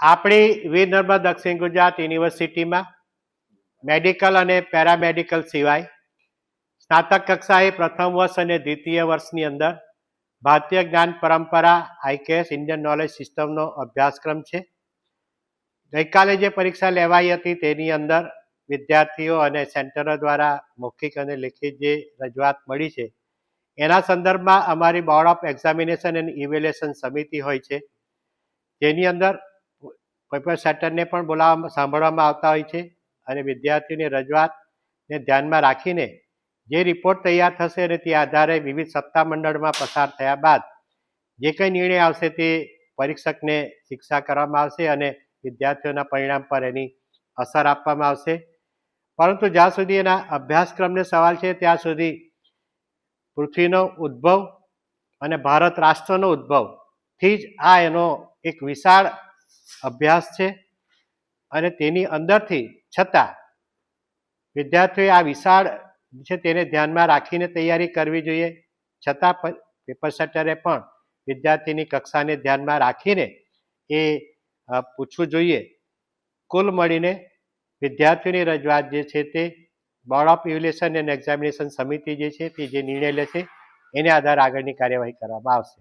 આપણી વીર નર્મદ દક્ષિણ ગુજરાત યુનિવર્સિટીમાં મેડિકલ અને પેરામેડિકલ સિવાય સ્નાતક કક્ષાએ પ્રથમ વર્ષ અને દ્વિતીય વર્ષની અંદર ભારતીય જ્ઞાન પરંપરા, આઈકેએસ ઇન્ડિયન નોલેજ સિસ્ટમનો અભ્યાસક્રમ છે. ગઈકાલે જે પરીક્ષા લેવાઈ હતી તેની અંદર વિદ્યાર્થીઓ અને સેન્ટરો દ્વારા મૌખિક અને લેખિત જે રજૂઆત મળી છે, એના સંદર્ભમાં અમારી board of examination and evaluation સમિતિ હોય છે, જેની અંદર કોઈ પણ સેટરને પણ બોલાવવામાં, સાંભળવામાં આવતા હોય છે અને વિદ્યાર્થીઓની રજૂઆતને ધ્યાનમાં રાખીને જે રિપોર્ટ તૈયાર થશે અને તે આધારે વિવિધ સત્તામંડળમાં પસાર થયા બાદ જે કંઈ નિર્ણય આવશે તે પરીક્ષકને શિક્ષા કરવામાં આવશે અને વિદ્યાર્થીઓના પરિણામ પર એની અસર આપવામાં આવશે. પરંતુ જ્યાં સુધી એના અભ્યાસક્રમને સવાલ છે, ત્યાં સુધી પૃથ્વીનો ઉદ્ભવ અને ભારત રાષ્ટ્રનો ઉદ્ભવથી જ આ એનો એક વિશાળ અભ્યાસ છે અને તેની અંદરથી છતાં વિદ્યાર્થીઓએ આ વિશાળ છે તેને ધ્યાનમાં રાખીને તૈયારી કરવી જોઈએ. છતાં પેપર સેટરે પણ વિદ્યાર્થીની કક્ષાને ધ્યાનમાં રાખીને એ પૂછવું જોઈએ. કુલ મળીને વિદ્યાર્થીઓની રજૂઆત જે છે તે board of evaluation and examination સમિતિ જે છે તે જે નિર્ણય લેશે, એને આધારે આગળની કાર્યવાહી કરવામાં આવશે.